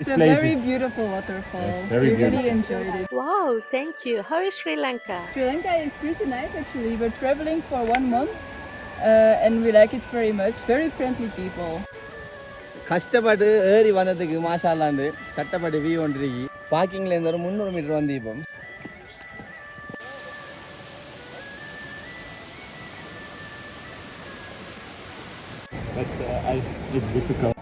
It's a place very is- beautiful waterfall. Yes, very we really beautiful. enjoyed it. Wow, thank you. How is Sri Lanka? Sri Lanka is pretty nice actually. We're traveling for one month uh, and we like it very much. Very friendly people. கஷ்டப்பட்டு ஏறி வந்ததுக்கு மாஷாலாண்டு சட்டப்பட்டு view ஒன்றிருக்கு பார்க்கிங்ல இருந்து ஒரு முந்நூறு metre வந்து இப்போ But uh, I, it's difficult.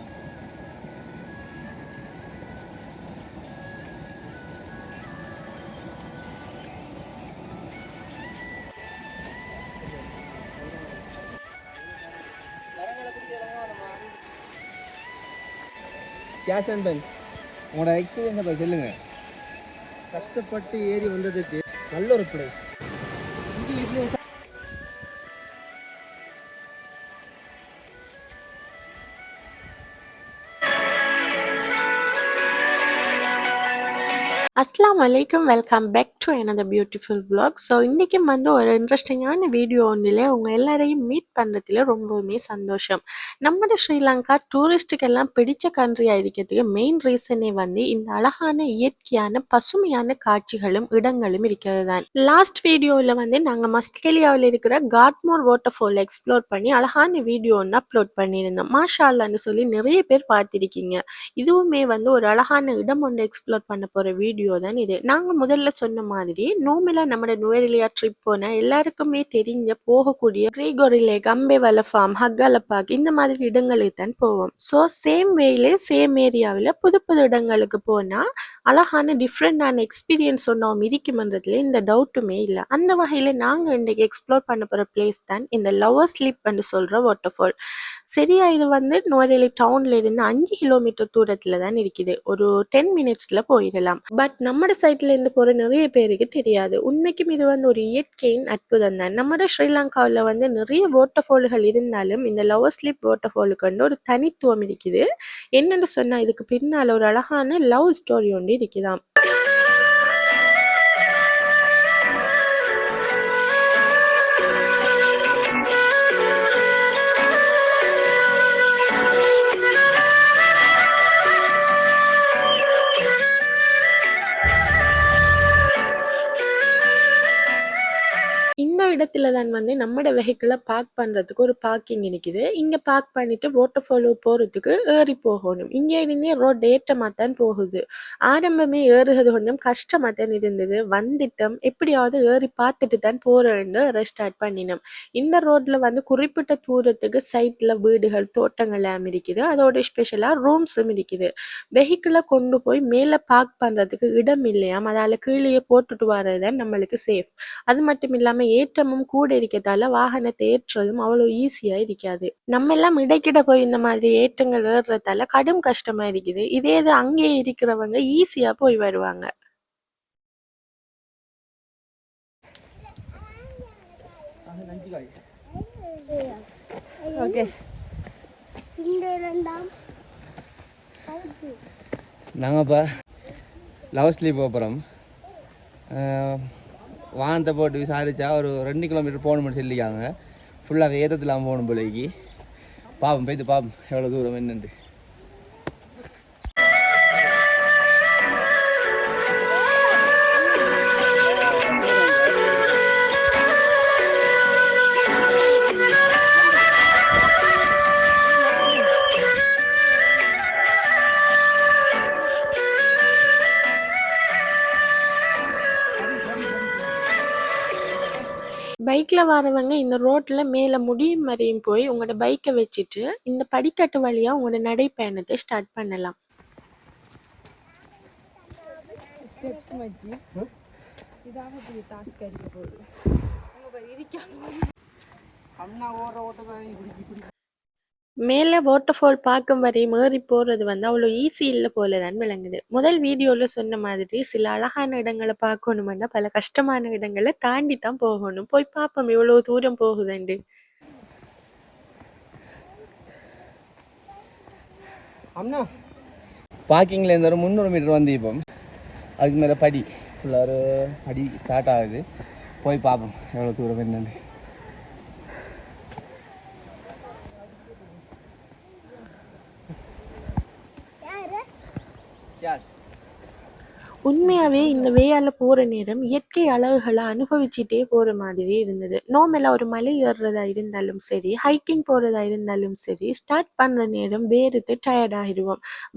Cash and pen உங்களோட எக்ஸ்பீரியன்ஸை போய் சொல்லுங்க. கஷ்டப்பட்டு ஏறி வந்ததுக்கு நல்ல ஒரு பிளேஸ் அஸ்லாம் வலைக்கம் வெல்கம் பேக் டு எனது பியூட்டிஃபுல் பிளாக் ஸோ இன்றைக்கும் வந்து ஒரு இன்ட்ரெஸ்டிங்கான வீடியோ ஒன்றில் உங்கள் எல்லாரையும் மீட் பண்ணுறதுல ரொம்பவுமே சந்தோஷம். நம்ம ஸ்ரீலங்கா டூரிஸ்ட்டுக்கெல்லாம் பிடிச்ச கண்ட்ரியாக இருக்கிறதுக்கு மெயின் ரீசனே வந்து இந்த அழகான இயற்கையான பசுமையான காட்சிகளும் இடங்களும் இருக்கிறது தான் லாஸ்ட் வீடியோவில் வந்து நாங்கள் மஸ்கேலியாவில் இருக்கிற காட்மோர் வாட்டர் ஃபால் எக்ஸ்ப்ளோர் பண்ணி அழகான வீடியோ ஒன்று அப்லோட் பண்ணியிருந்தோம். மாஷால்லான்னு சொல்லி நிறைய பேர் பார்த்திருக்கீங்க. இதுவுமே வந்து ஒரு அழகான இடம் ஒன்று எக்ஸ்ப்ளோர் பண்ண போகிற வீடியோ தான் இது. நாங்கள் முதல்ல சொன்ன மாதிரி நோமிலா நம்ம நுவரெலியா ட்ரிப் போன எல்லாருக்குமே தெரிஞ்ச போகக்கூடிய கிரீகோரிலே கம்பேவல ஃபார்ம் ஹக்கல பார்க் இந்த மாதிரி இடங்களுக்கு தான் போவோம். ஸோ சேம் வேல சேம் ஏரியாவில் புது புது இடங்களுக்கு போனால் அழகான டிஃப்ரெண்டான எக்ஸ்பீரியன்ஸ் ஒன்றும் இருக்குமன்றதுல இந்த டவுட்டுமே இல்லை. அந்த வகையில் நாங்கள் இன்றைக்கு எக்ஸ்ப்ளோர் பண்ண போகிற பிளேஸ் தான் இந்த லவர் ஸ்லிப்னு சொல்கிற வாட்டர் ஃபால் சரியா இது வந்து நுவரெலி டவுன்ல இருந்து அஞ்சு கிலோமீட்டர் தூரத்தில் தான் இருக்குது. ஒரு டென் மினிட்ஸில் போயிடலாம். பட் நம்ம சைட்ல இருந்து போகிற நிறைய பேருக்கு தெரியாது. உண்மைக்கும் இது வந்து ஒரு இயற்கையின் அற்புதம் தான். நம்மட ஸ்ரீலங்காவில் வந்து நிறைய வாட்டர்ஃபால்கள் இருந்தாலும் இந்த லவர் ஸ்லிப் வாட்டர்ஃபாலுக்கு வந்து ஒரு தனித்துவம் இருக்குது. என்னன்னு சொன்னால் இதுக்கு பின்னால் ஒரு அழகான லவ் ஸ்டோரி ஒன்று இருக்குதான் பக்கத்தில் தான் வந்து நம்மளோட வெஹிக்கிளை பார்க் பண்ணுறதுக்கு ஒரு பார்க்கிங் இருக்குது. இங்கே பார்க் பண்ணிட்டு வாட்டர் ஃபாலோ போகிறதுக்கு ஏறி போகணும். இங்கே இருந்தே ரோட் ஏற்றமாக தான் போகுது. ஆரம்பமே ஏறுறது கொஞ்சம் கஷ்டமாக தான் இருந்தது. வந்துட்டோம். எப்படியாவது ஏறி பார்த்துட்டு தான் போகிறேன்னு ரெஸ்டார்ட் பண்ணினோம். இந்த ரோட்டில் வந்து குறிப்பிட்ட தூரத்துக்கு சைட்டில் வீடுகள் தோட்டங்கள் எல்லாம் இருக்குது. அதோட ஸ்பெஷலாக ரூம்ஸும் இருக்குது. வெஹிக்கிளை கொண்டு போய் மேலே பார்க் பண்ணுறதுக்கு இடம் இல்லையாம். அதால் கீழே போட்டுட்டு வர்றது தான் நம்மளுக்கு சேஃப் அது மட்டும் இல்லாம ஏற்றமும் கூட இருக்கிறதால வாகனத்தை ஏற்றுறதும் அவ்வளோ ஈஸியா இருக்காது. நம்ம எல்லாம் இடைக்கிட போய் இந்த மாதிரி ஏற்றங்கள் ஏறுறதால கடும் கஷ்டமா இருக்குது. இதே இது அங்கேயே இருக்கிறவங்க ஈஸியா போய் வருவாங்க. Okay. நாங்கள் இப்போ லவ் ஸ்லீப் போகிறோம் வானத்தை போட்டு விசாரித்தா ஒரு ரெண்டு கிலோமீட்டர் போகணும்னு சொல்லிக்காங்க ஃபுல்லாக வேதத்தில் போகணும் போலைக்கு பாப்போம் போய்த்து பாப்போம் எவ்வளோ தூரம் என்னென்று பைக்ல வரவங்க இந்த ரோட்ல மேல முடியும் வரையும் போய் உங்களோட பைக்கை வச்சுட்டு இந்த படிக்கட்டு வழியா உங்களோட நடைப்பயணத்தை ஸ்டார்ட் பண்ணலாம். ஸ்டெப்ஸ் மச்சி. இதாக பெரிய டாஸ்க் அடிக்க போகுது. அண்ணா ஓடுற ஓட்டத்தை மேலே வாட்டர் ஃபால் பார்க்கும் வரை ஏறி போகிறது வந்து அவ்வளோ ஈஸி இல்லை போல தான் விளங்குது. முதல் வீடியோவில் சொன்ன மாதிரி சில அழகான இடங்களை பார்க்கணுமென்னா பல கஷ்டமான இடங்களை தாண்டி தான் போகணும். போய் பார்ப்போம் எவ்வளோ தூரம் போகுதுண்டு அண்ணா பார்க்கிங்கில் இருந்து ஒரு முந்நூறு மீட்டர் வந்து இப்போ. அதுக்கு மேலே படி. ஃபுல்லாக ஒரு படி ஸ்டார்ட் ஆகுது. போய் பார்ப்போம் எவ்வளோ தூரம் என்னன்னு. Yes. உண்மையாகவே இந்த வேயால் போகிற நேரம் இயற்கை அழகுகளை அனுபவிச்சுட்டே போகிற மாதிரி இருந்தது. நார்மலாக ஒரு மலை ஏறுறதா இருந்தாலும் சரி ஹைக்கிங் போகிறதா இருந்தாலும் சரி ஸ்டார்ட் பண்ணுற நேரம் வேறுத்து டயர்ட்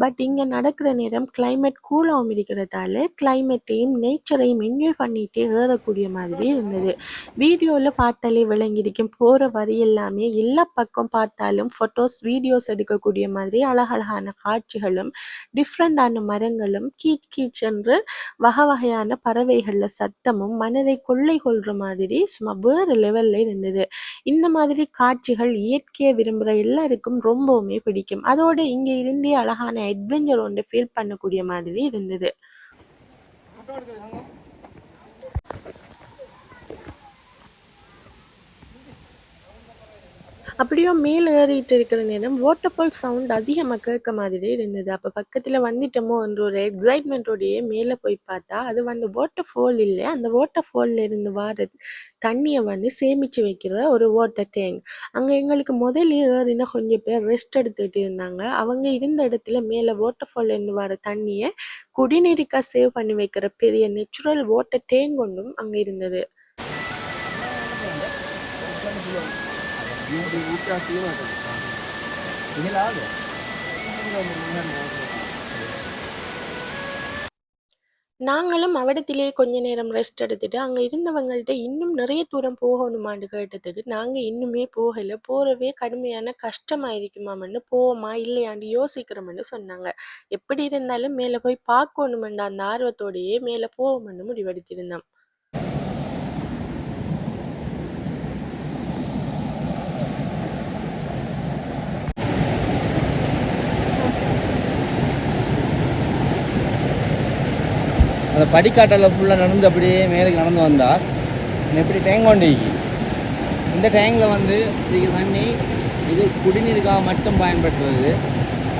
பட் இங்கே நடக்கிற நேரம் கிளைமேட் கூலாகவும் இருக்கிறதால கிளைமேட்டையும் நேச்சரையும் என்ஜாய் பண்ணிகிட்டே ஏறக்கூடிய மாதிரி இருந்தது. வீடியோவில் பார்த்தாலே விளங்கியிருக்கும். போகிற வரி எல்லாமே எல்லா பக்கம் பார்த்தாலும் ஃபோட்டோஸ் வீடியோஸ் எடுக்கக்கூடிய மாதிரி அழகழகான காட்சிகளும் டிஃப்ரெண்டான மரங்களும் கீச் கீச் என்று வகை வகையான பறவைகளில் சத்தமும் மனதை கொள்ளை கொள்ற மாதிரி சும்மா வேறு லெவல்ல இருந்தது. இந்த மாதிரி காட்சிகள் இயற்கையை விரும்புகிற எல்லாருக்கும் ரொம்பவுமே பிடிக்கும். அதோட இங்கே இருந்தே அழகான அட்வென்ச்சர் ஒன்று ஃபீல் பண்ணக்கூடிய மாதிரி இருந்தது. அப்படியோ மேலே ஏறிட்டு இருக்கிற நேரம் வாட்டர்ஃபால் சவுண்ட் அதிகமாக கேட்க மாதிரி இருந்தது. அப்போ பக்கத்தில் வந்துட்டோமோ என்ற ஒரு எக்ஸைட்மெண்ட்டோடையே மேலே போய் பார்த்தா அது வந்து வாட்டர் ஃபால் இல்லை அந்த வாட்டர் ஃபாலில் இருந்து வர தண்ணியை வந்து சேமித்து வைக்கிற ஒரு வாட்டர் டேங்க் அங்கே எங்களுக்கு முதல்ல ஏறினா கொஞ்சம் பேர் ரெஸ்ட் எடுத்துகிட்டு இருந்தாங்க. அவங்க இருந்த இடத்துல மேலே வாட்டர்ஃபால்ல இருந்து வர தண்ணியை குடிநீருக்காக சேவ் பண்ணி வைக்கிற பெரிய நேச்சுரல் வாட்டர் டேங்க் ஒன்றும் அங்கே இருந்தது. நாங்களும் அவடத்திலேயே கொஞ்ச நேரம் ரெஸ்ட் எடுத்துட்டு அங்கே இருந்தவங்கள்ட்ட இன்னும் நிறைய தூரம் போகணுமான்னு கேட்டதுக்கு நாங்கள் இன்னுமே போகல. போகிறவே கடுமையான கஷ்டமாக இருக்குமாமன்னு போவோமா இல்லையாண்டு யோசிக்கிறோம்னு சொன்னாங்க. எப்படி இருந்தாலும் மேலே போய் பார்க்கணுமென்ற அந்த ஆர்வத்தோடயே மேலே போவோம்னு முடிவெடுத்திருந்தோம். அந்த படிக்காட்டில் ஃபுல்லாக நடந்து அப்படியே மேலுக்கு நடந்து வந்தால் எப்படி டேங்க் கொண்டு இந்த டேங்கில் வந்து இதுக்கு தண்ணி இது குடிநீருக்காக மட்டும் பயன்படுத்துறது.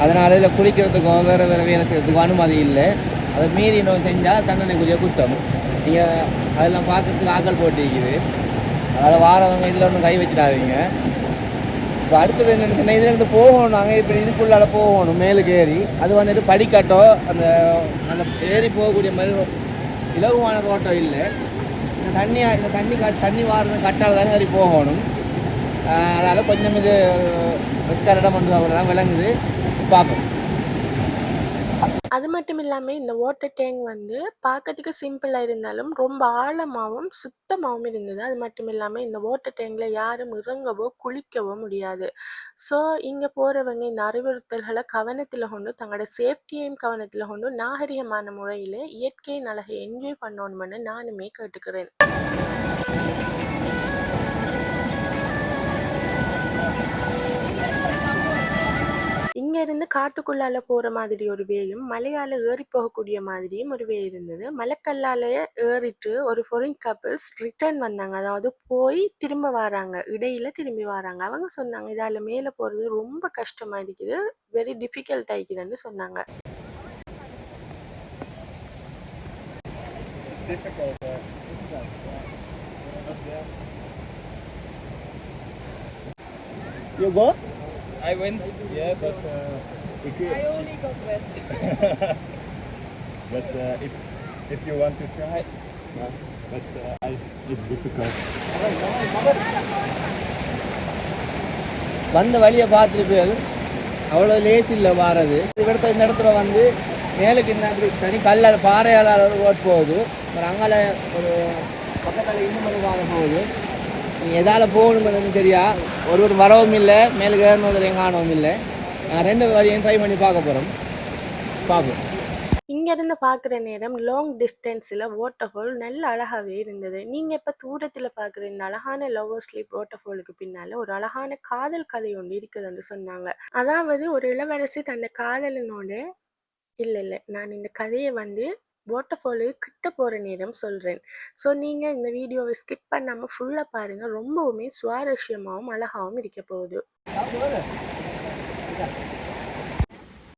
அதனால் இதில் குளிக்கிறதுக்கும் வேறு வேறு வேலை செய்கிறதுக்கோ அனுமதி இல்லை. அதை மீறி இன்னும் செஞ்சால் தண்டனைக்குரிய குற்றம் நீங்கள் அதெல்லாம் பார்க்கறதுக்கு ஆக்கள் போட்டிருக்குது. அதில் வாரவங்க இதில் ஒன்றும் கை வச்சிடாதீங்க. இப்போ அடுத்தது என்னென்னு இதுலேருந்து போகணும். நாங்கள் இப்போ இதுக்குள்ளால் போகணும் மேலுக்கு ஏறி. அது வந்துட்டு படிக்கட்டோ அந்த அந்த ஏறி போகக்கூடிய மாதிரி இலகுவான ரோட்டோ இல்லை. இந்த தண்ணி இந்த தண்ணி கட் தண்ணி வாரது கட்டால் தான் ஏறி போகணும். அதனால் கொஞ்சம் இது கரடம் வந்து அவ்வளோ தான் விளங்குது. பார்ப்போம் அது மட்டும் இல்லாமல் இந்த வாட்டர் டேங்க் வந்து பார்க்கறதுக்கு சிம்பிளாக இருந்தாலும் ரொம்ப ஆழமாகவும் சுத்தமாகவும் இருந்தது. அது மட்டும் இல்லாமல் இந்த வாட்டர் டேங்கில் யாரும் இறங்கவோ குளிக்கவோ முடியாது. ஸோ இங்கே போகிறவங்க இந்த அறிவுறுத்தல்களை கவனத்தில் கொண்டு தங்களோட சேஃப்டியையும் கவனத்தில் கொண்டு நாகரிகமான முறையில் இயற்கையின் அழகை என்ஜாய் பண்ணணும்னு நானுமே கேட்டுக்கிறேன். இங்க இருந்து காட்டுக்குள்ளால போற மாதிரி ஒரு வேயும் மலையால ஏறி போகக்கூடிய மாதிரியும் ஒரு வே இருந்தது. மலைக்கல்லால ஏறிட்டு ஒரு ஃபாரின் கப்பிள்ஸ் ரிட்டர்ன் வந்தாங்க. அதாவது போய் திரும்ப வராங்க. இடையில திரும்பி வராங்க. அவங்க சொன்னாங்க இதால மேல போறது ரொம்ப கஷ்டமா இருக்குது. வெரி டிஃபிகல்ட் ஆயிக்குதுன்னு சொன்னாங்க. You go? I went, yeah, but uh, if you, I only got wet. but uh, if if you want to try, no, but uh, I, it's difficult. வந்த வழியை பார்த்துருப்பேன் அவ்வளோ லேஸ் இல்லை வாரது இடத்துல இந்த இடத்துல வந்து மேலுக்கு இந்த அப்படி தனி கல்லால் பாறையால் ரோட் போகுது அப்புறம் அங்கால ஒரு பக்கத்தில் இன்னும் பாறை போகுது எதால் போகணுங்கிறது தெரியா? ஒரு ஒரு வரவும் இல்லை மேலே ஏறணும் காணவும் இல்லை. நான் ரெண்டு வரையும் ட்ரை பண்ணி பார்க்க போகிறோம் பார்ப்போம். இங்கேருந்து பார்க்குற நேரம் லாங் டிஸ்டன்ஸில் வாட்டர்ஃபால் நல்ல அழகாகவே இருந்தது. நீங்கள் இப்போ தூரத்தில் பார்க்குற இந்த அழகான லவர் ஸ்லீப் வாட்டர்ஃபாலுக்கு பின்னால் ஒரு அழகான காதல் கதை ஒன்று இருக்குதுன்னு சொன்னாங்க. அதாவது ஒரு இளவரசி தன்னை காதலனோட இல்லை இல்லை நான் இந்த கதையை வந்து வாட்டர்ஃபாலு கிட்ட போகிற நேரம் சொல்கிறேன் ஸோ நீங்கள் இந்த வீடியோவை ஸ்கிப் பண்ணாமல் ஃபுல்லாக பாருங்கள் ரொம்பவுமே சுவாரஸ்யமாகவும் அழகாகவும் இருக்க போகுது.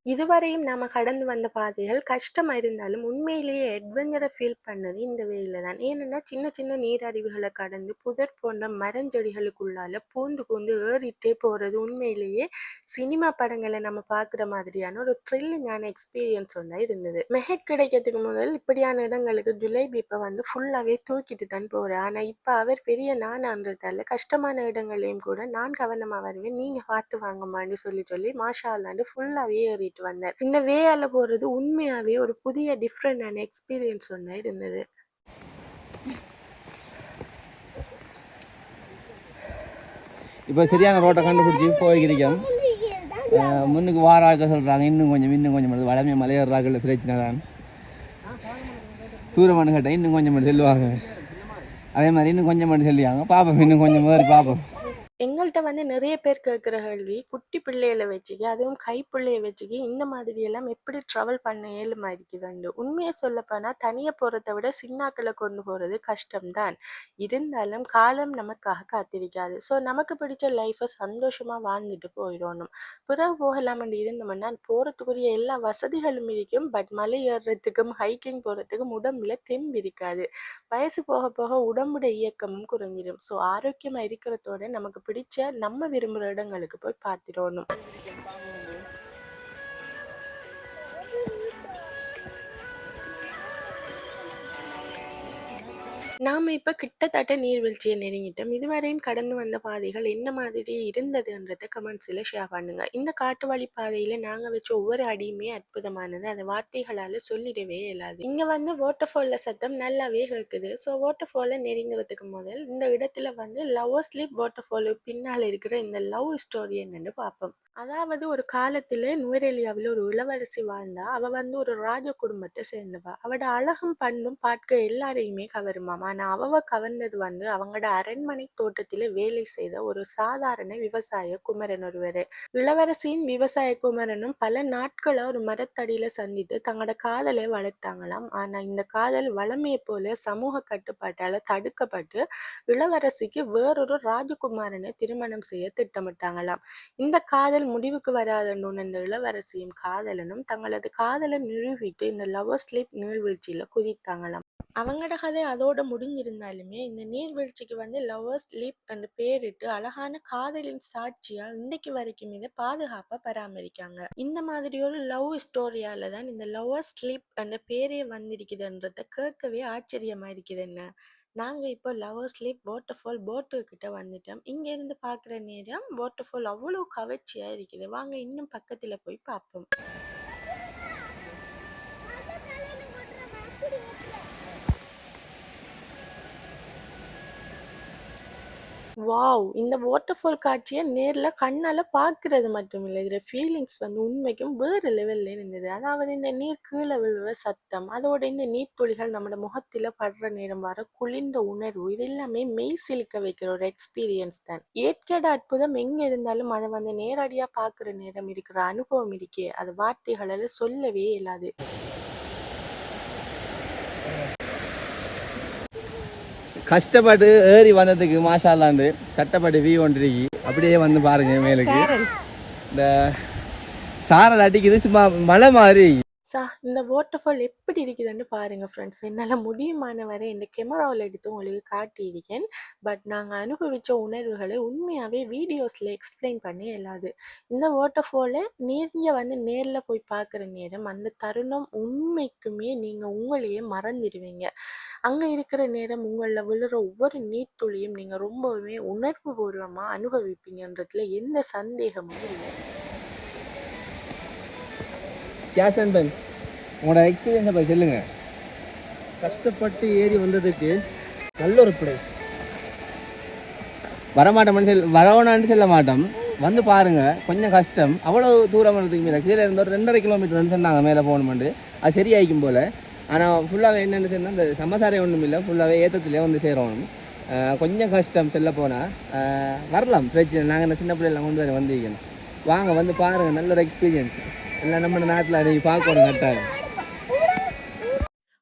இதுவரையும் நாம கடந்து வந்த பாதைகள் கஷ்டமா இருந்தாலும் உண்மையிலேயே அட்வென்ச்சரை ஃபீல் பண்ணது இந்த வேயில தான். ஏன்னா சின்ன சின்ன நீரருவிகளை கடந்து புதர் போன்ற மரஞ்செடிகளுக்குள்ளால பூந்து பூந்து ஏறிட்டே போறது உண்மையிலேயே சினிமா படங்களை நம்ம பார்க்குற மாதிரியான ஒரு த்ரில்லிங்கான எக்ஸ்பீரியன்ஸ் ஒன்றா இருந்தது. மெஹட் கிடைக்கிறதுக்கு முதல் இப்படியான இடங்களுக்கு ஜுலேபி இப்போ வந்து ஃபுல்லாகவே தூக்கிட்டு தான் போகிறேன் ஆனால் இப்போ அவர் பெரிய நானான்றதால கஷ்டமான இடங்களையும் கூட நான் கவனமாக வருவேன். நீங்கள் பார்த்து வாங்கம்மான்னு சொல்லி சொல்லி மாஷா அல்லாண்டு ஃபுல்லாகவே ஏறிட்டு வந்தார். இந்த வேயால போகிறது உண்மையாகவே ஒரு புதிய டிஃப்ரெண்டான எக்ஸ்பீரியன்ஸ் ஒன்று இருந்தது. இப்போ சரியான ரோட்டை கண்டுபிடிச்சி போய்க்கிறோம் முன்னுக்கு வாராக்க சொல்கிறாங்க இன்னும் கொஞ்சம் இன்னும் கொஞ்சம் மட்டும் வளமையாக மலையேறாக்கள் பிரச்சனை தான். தூரமான கேட்டால் இன்னும் கொஞ்சம் மட்டும் செல்வாங்க அதே மாதிரி இன்னும் கொஞ்சம் மட்டும் சொல்லியாங்க. பார்ப்போம் இன்னும் கொஞ்சம் மாதிரி பார்ப்போம் எங்கள்கிட்ட வந்து நிறைய பேர் கேட்குற கேள்வி குட்டி பிள்ளைகளை வச்சுக்க அதுவும் கை வச்சுக்கி இந்த மாதிரி எல்லாம் எப்படி ட்ராவல் பண்ண ஏழுமா இருக்குதுண்டு உண்மையை சொல்லப்போனால் தனியாக போகிறத விட சின்னாக்களை கொண்டு போகிறது கஷ்டம்தான். இருந்தாலும் காலம் நமக்காக காத்திருக்காது. ஸோ நமக்கு பிடிச்ச லைஃப்பை சந்தோஷமாக வாழ்ந்துட்டு போயிடணும். பிறகு போகலாம்னு இருந்தோம்னா போகிறதுக்குரிய எல்லா வசதிகளும் இருக்கும். பட் மலை ஏறுறதுக்கும் ஹைக்கிங் போகிறதுக்கும் உடம்புல தெம்பு இருக்காது. வயசு போக போக உடம்புட இயக்கமும் குறைஞ்சிடும் ஸோ ஆரோக்கியமாக இருக்கிறதோட நமக்கு பிடிச்ச நம்ம விரும்புகிற இடங்களுக்கு போய் பார்த்துடணும் நாம் இப்போ கிட்டத்தட்ட நீர்வீழ்ச்சியை நெருங்கிட்டோம். இதுவரையும் கடந்து வந்த பாதைகள் என்ன மாதிரி இருந்ததுன்றத கமெண்ட்ஸில் ஷேர் பண்ணுங்க. இந்த காட்டு வழி பாதையில் நாங்கள் வச்ச ஒவ்வொரு அடியுமே அற்புதமானது. அதை வார்த்தைகளால் சொல்லிடவே இல்லாது இங்கே வந்து வாட்டர் ஃபாலில் சத்தம் நல்லாவே இருக்குது ஸோ வாட்டர் ஃபாலை நெருங்குறதுக்கு முதல் இந்த இடத்துல வந்து லவ் ஸ்லிப் வாட்டர் ஃபாலு பின்னால் இருக்கிற இந்த லவ் ஸ்டோரி என்னென்னு பார்ப்போம். அதாவது ஒரு காலத்தில் நுவரெலியாவில் ஒரு இளவரசி வாழ்ந்தா அவள் வந்து ஒரு ராஜ குடும்பத்தை சேர்ந்தவா. அவட அழகும் பண்பும் பார்க்க எல்லாரையுமே கவருமாம். ஆனா அவ கவர்ந்தது வந்து அவங்களோட அரண்மனை தோட்டத்தில வேலை செய்த ஒரு சாதாரண விவசாய குமரன் ஒருவர். இளவரசியின் விவசாய குமரனும் பல நாட்களா ஒரு மரத்தடியில சந்தித்து தங்களோட காதலை வளர்த்தாங்களாம். ஆனா இந்த காதல் வளமையை போல சமூக கட்டுப்பாட்டால தடுக்கப்பட்டு இளவரசிக்கு வேறொரு ராஜகுமாரனை திருமணம் செய்ய திட்டமிட்டாங்களாம். இந்த காதல் முடிவுக்கு வராதன்னு இந்த இளவரசியும் காதலனும் தங்களது காதலை நிறுவிட்டு இந்த லவர் ஸ்லிப் நீர்வீழ்ச்சியில குதித்தாங்களாம். அவங்களோட கதை அதோட முடிஞ்சிருந்தாலுமே இந்த நீர்வீழ்ச்சிக்கு வந்து லவ்வர்ஸ் ஸ்லீப் என்று பேரிட்டு அழகான காதலின் சாட்சியா இன்னைக்கு வரைக்கும் இதை பாதுகாப்பா பராமரிக்காங்க இந்த மாதிரி ஒரு லவ் ஸ்டோரியால தான் இந்த லவ்வர்ஸ் ஸ்லீப் என்ற பேரே வந்திருக்குதுன்றத கேட்கவே ஆச்சரியமா இருக்குது என்ன நாங்கள் இப்போ லவர் ஸ்லீப் வாட்டர் ஃபால் போட்டு கிட்ட வந்துட்டோம். இங்கேருந்து பார்க்குற நேரம் வாட்டர் ஃபால் அவ்வளோ கவர்ச்சியாக இருக்குது. வாங்க இன்னும் பக்கத்தில் போய் பார்ப்போம். வாவ் இந்த வாட்டர் ஃபால் காட்சியை நேரில் கண்ணால் பார்க்கறது மட்டும் இல்லை இதில் ஃபீலிங்ஸ் வந்து உண்மைக்கும் வேறு லெவலில் இருந்தது. அதாவது இந்த நீர் கீழே விழுற சத்தம் அதோட இந்த நீர்த்துளிகள் நம்மளோட முகத்தில் படுற நேரம் வர குளிர்ந்த உணர்வு இது எல்லாமே மெய் சிலிக்க வைக்கிற ஒரு எக்ஸ்பீரியன்ஸ் தான். ஏற்கேட அற்புதம் எங்கே இருந்தாலும் அதை வந்து நேரடியாக பார்க்குற நேரம் இருக்கிற அனுபவம் இருக்கே அது வார்த்தைகளால் சொல்லவே இயலாது. கஷ்டப்பட்டு ஏறி வந்ததுக்கு மாஷாலாண்டு சட்டப்பட்டு வீ ஒன்றிருக்கு அப்படியே வந்து பாருங்க மேலுக்கு. இந்த சாரல் அடிக்குது சும்மா மழை மாதிரி சா இந்த வாட்டர் ஃபால் எப்படி இருக்குதுன்னு பாருங்கள் ஃப்ரெண்ட்ஸ் என்னால் முடியுமான வரை இந்த கேமராவில் எடுத்து உங்களுக்கு காட்டியிருக்கேன். பட் நாங்கள் அனுபவித்த உணர்வுகளை உண்மையாகவே வீடியோஸில் எக்ஸ்பிளைன் பண்ணி எல்லாது இந்த வாட்டர் ஃபாலை நீங்கள் வந்து நேரில் போய் பார்க்குற நேரம் அந்த தருணம் உண்மைக்குமே நீங்கள் உங்களையே மறந்துடுவீங்க அங்கே இருக்கிற நேரம் உங்களில் விழுற ஒவ்வொரு நீர்த்துளியும் நீங்கள் ரொம்பவுமே உணர்வு பூர்வமாக அனுபவிப்பீங்கன்றதுல எந்த சந்தேகமும் இல்லை. கேஷ் அண்ட் பென் உங்களோட எக்ஸ்பீரியன்ஸை போய் சொல்லுங்க. கஷ்டப்பட்டு ஏறி வந்ததுக்கு நல்ல ஒரு பிளேஸ் வரமாட்டோம்னு செல் வரவனான்னு சொல்ல மாட்டோம். வந்து பாருங்க கொஞ்சம் கஷ்டம். அவ்வளோ தூரம் இருந்ததுக்கு மேலே கீழே இருந்த ஒரு ரெண்டரை கிலோமீட்டர்னு சொன்னாங்க மேலே போகணுமெண்டு அது சரியாயிக்கும் போல். ஆனால் ஃபுல்லாகவே என்னென்னு சொன்னால் இந்த சமசாரை ஒன்றும் இல்லை. ஃபுல்லாகவே ஏற்றத்துலேயே வந்து சேரணும். கொஞ்சம் கஷ்டம் செல்ல போனால் வரலாம் பிரச்சனை நாங்கள் என்ன சின்ன பிள்ளைலாம் கொண்டு வர வந்திருக்கணும். வாங்க வந்து பாருங்கள் நல்ல ஒரு எக்ஸ்பீரியன்ஸ் எல்லாம் நம்ம நாட்டில் அதை பார்க்கணும் கட்டாயம்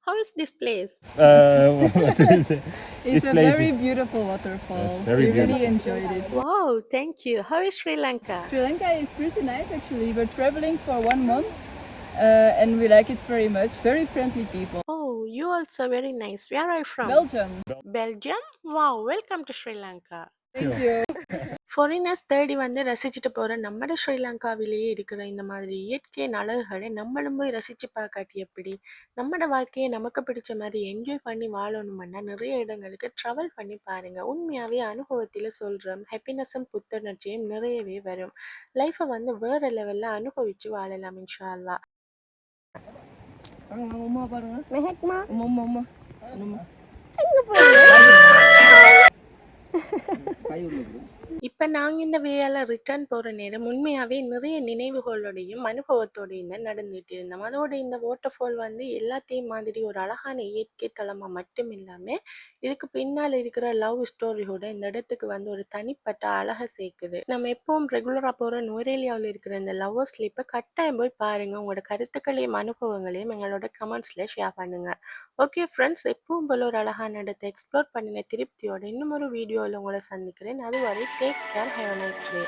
How is this place? Uh, what do you say? It's This a place very is- beautiful waterfall. Yes, very we really beautiful. enjoyed it. Wow, thank you. How is Sri Lanka? Sri Lanka is pretty nice actually. We're traveling for one month uh, and we like it very much. Very friendly people. Oh, you also very nice. Where are you from? Belgium. Belgium? Wow, welcome to Sri Lanka. Thank you. Foreigners தேடி வந்து ரசிச்சுட்டு போகிற நம்மட ஸ்ரீலங்காவிலேயே இருக்கிற இந்த மாதிரி இயற்கையின் அழகுகளை நம்மளும் போய் ரசித்து பார்க்காட்டி எப்படி? நம்மட வாழ்க்கையை நமக்கு பிடிச்ச மாதிரி என்ஜாய் பண்ணி வாழணும்னா நிறைய இடங்களுக்கு ட்ராவல் பண்ணி பாருங்கள் உண்மையாகவே அனுபவத்தில் சொல்கிறோம் ஹாப்பினஸும் புத்துணர்ச்சியும் நிறையவே வரும். லைஃப்பை வந்து வேறு லெவலில் அனுபவித்து வாழலாம் இன்ஷா அல்லாஹ் பாருங்க உமா பாருங்க. மெஹக்மா. உமா உமா உமா இப்போ நாங்கள் இந்த வேலை ரிட்டர்ன் போகிற நேரம் உண்மையாகவே நிறைய நினைவுகளோடையும் அனுபவத்தோடையும் தான் நடந்துகிட்டு இருந்தோம். அதோட இந்த வாட்டர் ஃபால் வந்து எல்லாத்தையும் மாதிரி ஒரு அழகான இயற்கை தலமாக மட்டும் இல்லாமல் இதுக்கு பின்னால் இருக்கிற லவ் ஸ்டோரியோட இந்த இடத்துக்கு வந்து ஒரு தனிப்பட்ட அழகை சேர்க்குது. நம்ம எப்பவும் ரெகுலராக போகிற நுரேலியாவில் இருக்கிற இந்த லவ்வர் ஸ்லீப்பை கட்டாயம் போய் பாருங்கள் உங்களோட கருத்துக்களையும் அனுபவங்களையும் எங்களோட கமெண்ட்ஸில் ஷேர் பண்ணுங்கள் ஓகே ஃப்ரெண்ட்ஸ் எப்பவும் போல ஒரு அழகான இடத்தை எக்ஸ்ப்ளோர் பண்ணின திருப்தியோட இன்னும் ஒரு வீடியோவில் உங்களை சந்திக்கிறேன். அதுவரை Take care. Have a nice day.